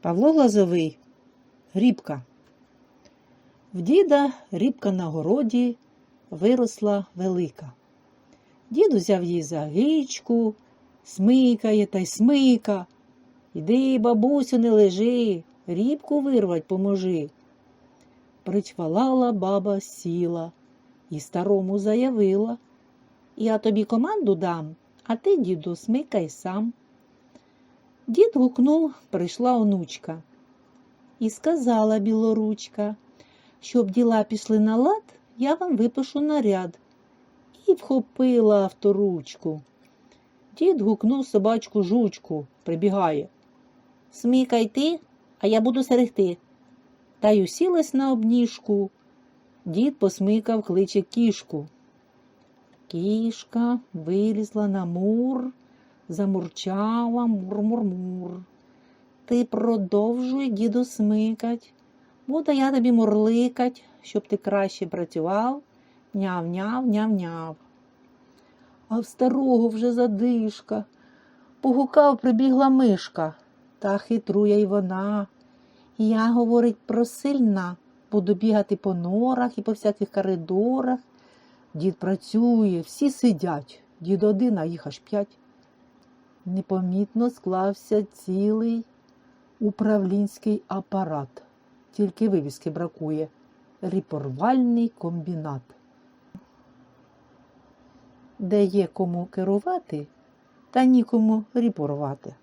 Павло Глазовий Рібка. В діда рібка на городі виросла велика. Дід узяв її за річку, смикає та й смика. Іди, бабусю, не лежи, рібку вирвать поможи. Причвалала баба сіла і старому заявила. Я тобі команду дам, а ти, діду, смикай сам. Дід гукнув, прийшла онучка. І сказала білоручка, щоб діла пішли на лад, я вам випишу наряд. І вхопила авторучку. Дід гукнув собачку жучку, прибігає. Смикай ти, а я буду серегти. Та й усілась на обніжку. Дід посмикав кличе кішку. Кішка вилізла на мур, замурчала мур-мур-мур. Ти продовжуй, діду, смикать. Буду я тобі мурликать, щоб ти краще працював. Няв-няв, няв-няв. А в старого вже задишка. Погукав, прибігла мишка. Та хитрує й вона. Я, говорить, просильна, буду бігати по норах і по всяких коридорах. Дід працює, всі сидять, дід один, а їх аж п'ять. Непомітно склався цілий управлінський апарат. Тільки вивіски бракує. Ріпорвальний комбінат. Де є кому керувати, та нікому ріпорвати.